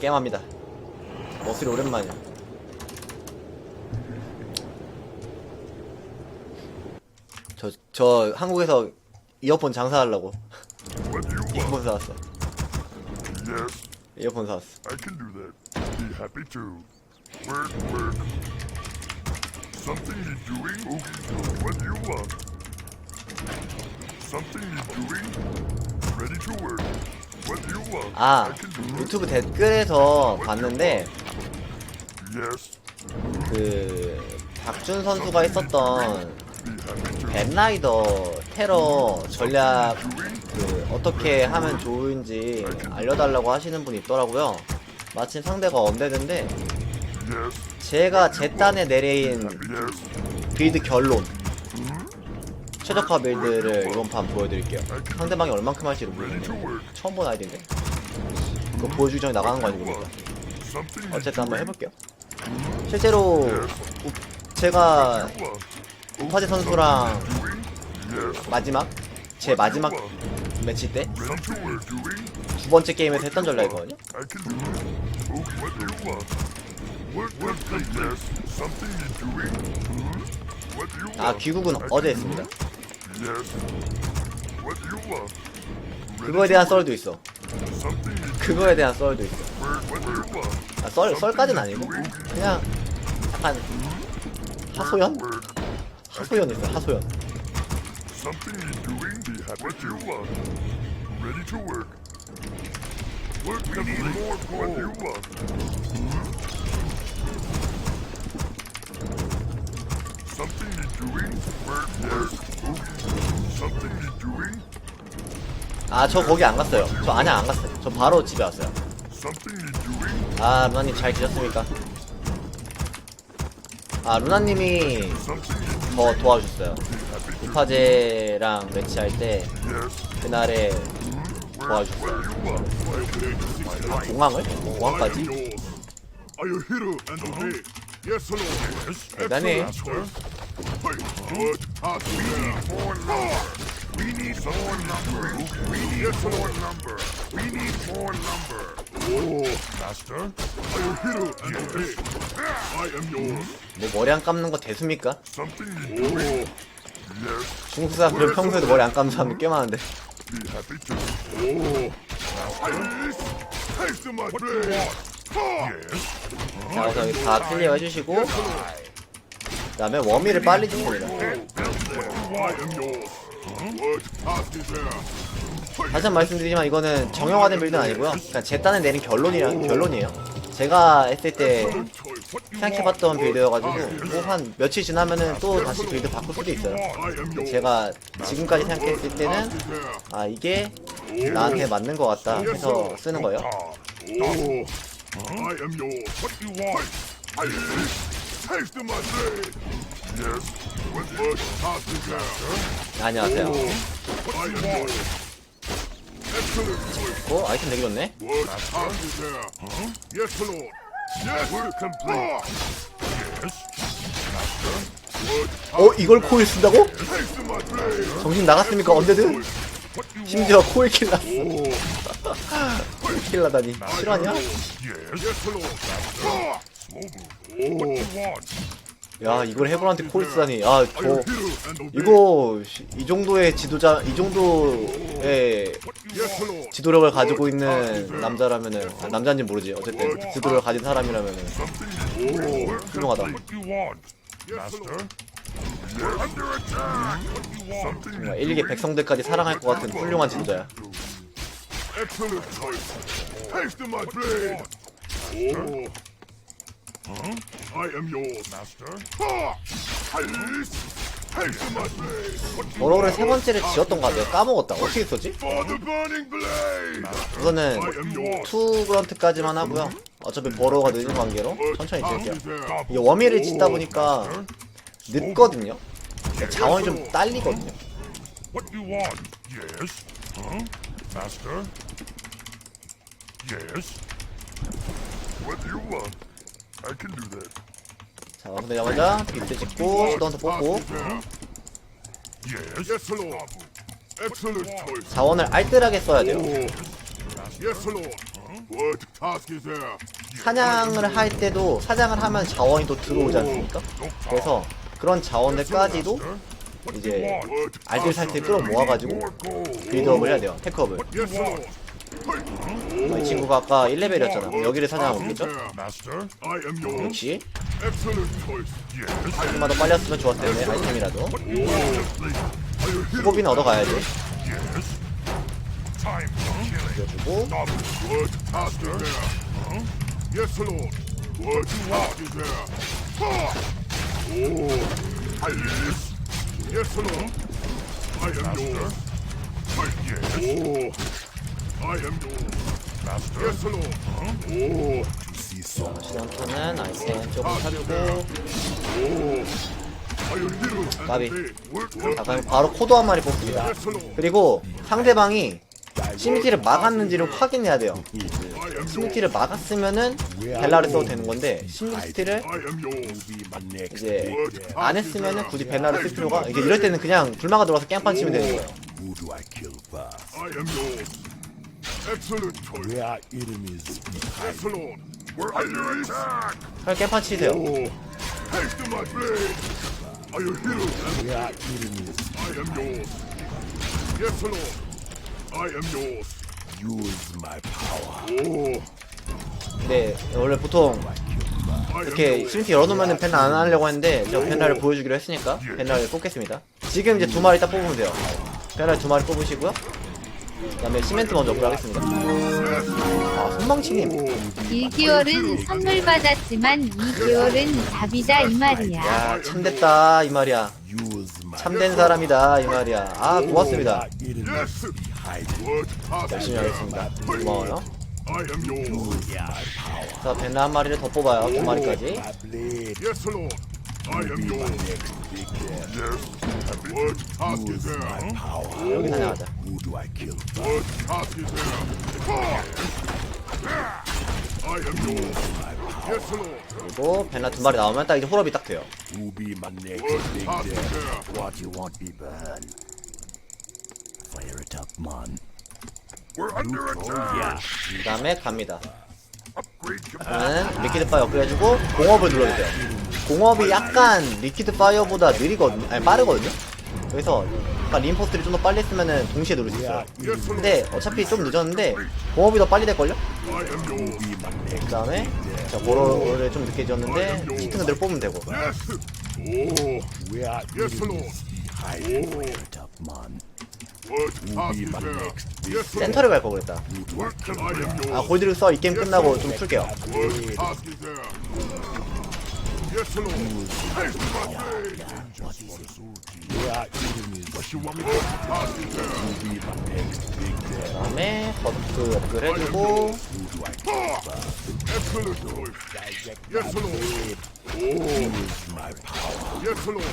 게임합니다. 머슬이 오랜만이야. 저, 저 한국에서 이어폰 장사하려고? 이어폰 사왔어. Yes, 이어폰 사왔어. I can do that. Be happy too. Work, work. Something you doing? Okay. What do you want? Something you doing? Ready to work. 아. 유튜브 댓글에서 봤는데. 그 박준 선수가 too. 벤라이더 테러 전략? 그 어떻게 하면 좋은지 알려달라고 하시는 분이 있더라고요. 마침 상대가 언데드인데. 제가 제 딴에 내린. 빌드 결론 최적화 빌드를 이번 판 보여드릴게요. 상대방이 얼만큼 할지를 모르겠네요. 처음 본 아이디인데 그거 보여주기 전에 나가는 거 아니고 그러니까. 어쨌든 한번? 해볼게요. 실제로 우- 제가? 우파제 선수랑. 마지막 제 마지막 매치 때 두? 번째 게임에서 했던 전략이거든요. Hmm? 아 귀국은 어제 했습니다. 그거에 대한 썰도 있어. 그거에 대한 썰도 있어. 아, 썰 썰까지는 아니고 그냥 약간 하소연. 하소연 있어 요 하소연. 아 저 거기 안 갔어요. 저 안양 안 갔어요. 저 바로 집에 왔어요. 아 루나님 잘 지냈습니까? 아 루나님이? 더 도와주셨어요. 우파제랑 매치할 때. 그날에. 도와주셨어요. 아, 공항을? 공항까지? 대단해. Pass me there. More lumber. We need more lumber. We need more lumber. We need more lumber. Oh, Master? are you hero and obey? I am yours. 뭐 머리 안 감는 거 대수입니까? Something you? Oh, Yes. 중국 사람들은 평소에도 머리 안 감는 사람이 꽤 많은데 Be happy to. oh. Taste, taste my blade. Yes. 자 여기 다 클리어 해주시고 그 다음에 워미를 빨리 there. 다시 한번 말씀드리지만 이거는 정형화된 빌드는 아니고요 그냥 제 딴에 내린 결론이랑 결론이에요 제가 했을 때? 생각해봤던 빌드여가지고 뭐 한 며칠 지나면은 또 다시 빌드 바꿀 수도 있어요. 제가 지금까지 생각했을 때는. 아 이게 나한테 맞는 것 같다 해서 쓰는 거예요 Oh, you taste of my blade. Yes. Pass me there? 안녕하세요 What yours. Excellent choice. 어 아이템 되게 좋네? Huh? Yes, Lord. Yes, complete. Ah, 어 이걸 코일 쓴다고? taste of my blade? 정신 나갔습니까? What you 심지어 코일 킬 났어 Oh, 코일 킬 나다니 실화냐? Yes. yes, Lord. Ah, Mobile. What Oh? 야 이걸 해볼한테 코일 쓰다니 아저? 이거 시- 이 정도의 지도자 이 정도의. 지도력을 가지고 있는 남자라면은 아, 남자인지 모르지 어쨌든 지도력을 가진 사람이라면은 훌륭하다. 정말 you 1, 2개 doing? 백성들까지 사랑할 것 같은 훌륭한 지도자야 Excellent Oh. I am yours. Master? Ah, of my blade. What you 버로를 세 번째를 지었던 거 같아요 까먹었다 어떻게 썼지? for the burning blade? 우선은 I am yours. 투 그런트까지만 하고요 어차피 버로가 늦은 관계로 천천히 me there. 이게 워미를 짓다 보니까 늦거든요 자원이 좀 딸리거든요 What you want? Yes. Huh? Master? Yes. What do you want? I can do that. 자 완성되자마자 빌드 짓고 시도한테 뽑고 Pass me there. Yes. Yes, Lord. Excellent choice. 자원을 알뜰하게 써야 돼요 Oh. Yes, Lord. What task is there? 사냥을 할 때도 사냥을 하면 자원이 또 들어오지 않습니까? 그래서 그런 자원들까지도 이제? 알뜰살뜰 끌어 모아가지고 빌드업을 해야 돼요. 테크업을. Yes, Lord. 어, 이 친구가 아까 1레벨이었잖아. 그럼 여기를 사냥하고 있겠죠? Master? I am yours. 역시 Excellent choice. Yes. 조금만 더 빨리 왔으면 좋았을 텐데 아이템이라도 수고비는 얻어가야지. Yes. Time for killing. 주고 Stop. What task is there? Yes, Lord. What task is there? Ah! Oh, yes. Yes, Lord. I am yours. 시장토는 아이템 조금 사주고 obey? 자 그럼 바로 코드 한 마리 뽑습니다. 그리고 상대방이 시미티를 막았는지를 확인해야 돼요. 시미티를 막았으면은 벨라를 써도 되는 건데 시미티를. 이제 안 했으면은 굳이 벨라를 쓸 필요가 이게 이럴 때는 그냥 불마가 들어와서 깽판 치면 되는 거예요. Excellent choice. Where are enemies behind? Lord. We're under attack. 그냥 깽판 치세요. Oh, haste my blade. Are you Where are enemies? I am yours. Yes, Lord. I am yours. Use my power. Oh, 근데 원래 보통 이렇게. 시미티 열어놓으면 펜라 안 하려고 했는데 제가 펜라를 보여주기로 했으니까 펜라를 뽑겠습니다. 지금 이제 두 마리 딱 뽑으면 돼요. 펜라 두 마리 뽑으시고요. 그다음에 시멘트 먼저 업하겠습니다. 아 손망치님 1개월은 선물 받았지만 2개월은 답이다 이 말이야. 야 참됐다 이 말이야. 참된 사람이다 이 말이야. 아 고맙습니다. 열심히? 하겠습니다. 고마워요. 자 벤라 한 마리를 더 뽑아요. 두 마리까지 I am Be death. Yes. What task is there? power. 여기 사냥하자 Who do I kill first? What task is there? Ah! I am yours. Yes, Lord. 그리고 벤라 두 마리 나오면 딱 이제 홀업이 딱 돼요 Who be my next What big task is death? there? What you want me burn? Fire it up, man. We're under Oh attack. yeah. 그 다음에 갑니다 Upgrade capacity. 그러면 리퀴드 파이어 업그레이드해주고 공업을 눌러주세요 공업이 약간 리퀴드 파이어보다 느리거든요 아니 빠르거든요 그래서 아까 림포스트를 좀 더 빨리 했으면은 동시에 누를 수 있어요. 근데 어차피 좀 늦었는데 공업이 더 빨리 될걸요? 그 다음에 자 보로를 좀 늦게 지었는데 히트 그대로 뽑으면 되고. 센터를 갈 거 그랬다 아. 골드를 써 이 게임 끝나고 좀 풀게요 그 다음에 버프 Ah! Oh, Lord.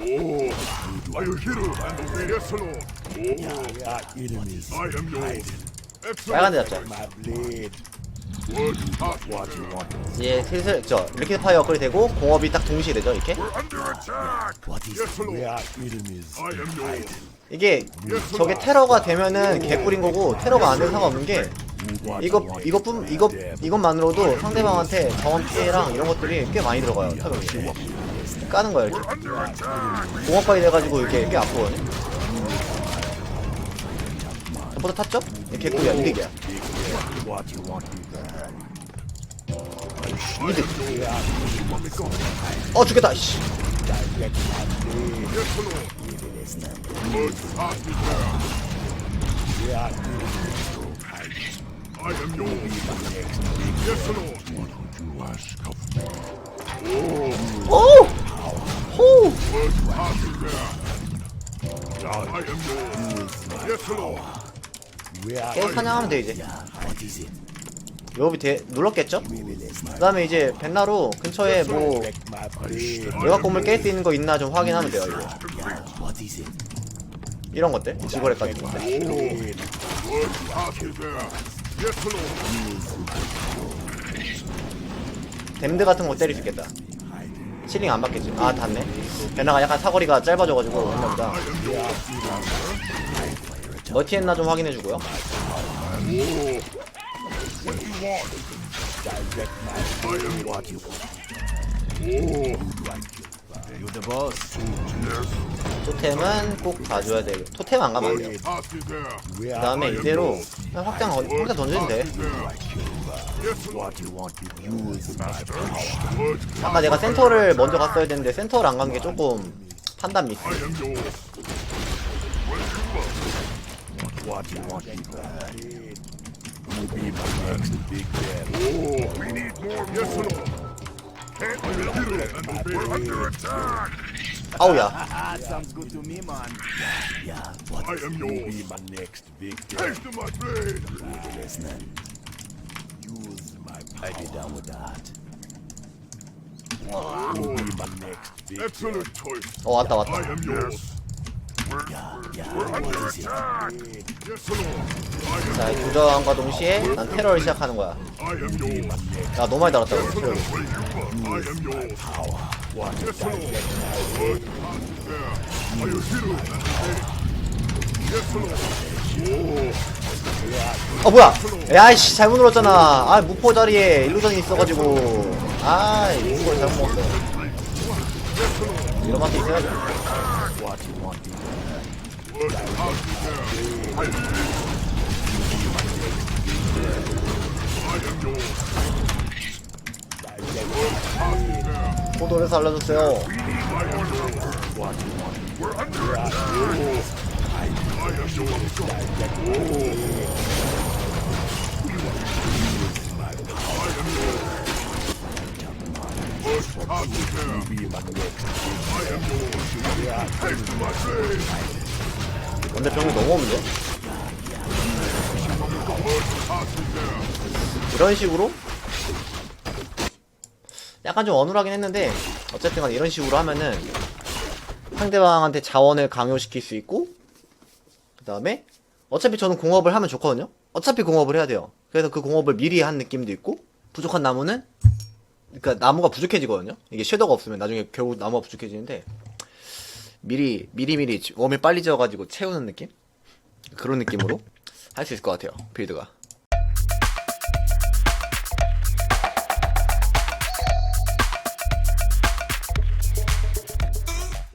Oh, are you hero and obey? Yes, Lord. Oh, are enemies? I am yours. Excellent. My blade. 이제 슬슬 저 리퀴드 파이어 업글이 되고 공업이 딱 동시에 되죠 이렇게. 이게 저게 테러가 되면은 개꿀인 거고 테러가 안 되는 상관없는 게 이거 이것뿐 이것 이것만으로도 상대방한테 자원 피해랑 이런 것들이 꽤 많이 들어가요 타격이 까는 거야 이렇게. 공업까지 돼가지고 이게 꽤 아프거든요 전부 다 탔죠? 개꿀이야 이득이야 이득 어 죽겠다 씨. 오! 호! 계속 사냥하면 돼 이제 요 밑에 눌렀겠죠? 그 다음에 이제 벤나로 근처에 뭐 Direct my blade. 외곽 건물 깰 수 있는 거 있나 좀 확인하면 돼요 이거? 이런 것들 지거래 같은 Lord. 댐드 같은 거 때릴 수 있겠다 실링 안 받겠지 아 닿네 벤나가 약간 사거리가 짧아져가지고 했나보다 멀티했나 좀 확인해주고요 want? Direct my I am what you want. Oh, You the boss. 토템은 꼭 봐줘야 돼. 토템 안 가면 안 there. 그 다음에 이대로 그냥 확장, 확장 던져도 돼. What you you. What? 아까 내가 센터를 먼저 갔어야 되는데 센터를 안 간 게 조금 판단 미스. What you. You be my next big bear. Oh, we need more. Yes, Lord. Can't be the hero and obey. We're under attack. 아우야. Ah, sounds good to me, man. Yeah. What I am you yours. be my next big bear. Taste of my blade. Listen. Use my power. I be down with that. You be my next big Excellent choice. 어 왔다 I 왔다. am yours. 자 교전과 동시에 난 테러를 시작하는 거야. 야 너무 많이 달았다. 이거 체력이. I am yours. Yes, Lord. Good. There. Are you hero and obey? Yes, Lord. 어 뭐야? 야이씨 잘못 눌렀잖아. 아 무포 자리에 일루전이 있어가지고. 아 이걸 잘못 먹었어. 이런 맛도 있어야죠. 포도를 살려줬어요. 근데 병이 너무 there. 이런 식으로? 약간 좀 어눌하긴 했는데 어쨌든 간 이런 식으로 하면은 상대방한테 자원을 강요시킬 수 있고 그 다음에 어차피 저는 공업을 하면 좋거든요? 어차피 공업을 해야 돼요. 그래서 그 공업을 미리 한 느낌도 있고 부족한 나무는 그러니까 나무가 부족해지거든요? 이게 섀도우가 없으면 나중에 결국 나무가 부족해지는데 미리 미리미리 웜을 빨리 지어가지고 채우는 느낌? 그런 느낌으로 할 수 있을 것 같아요 빌드가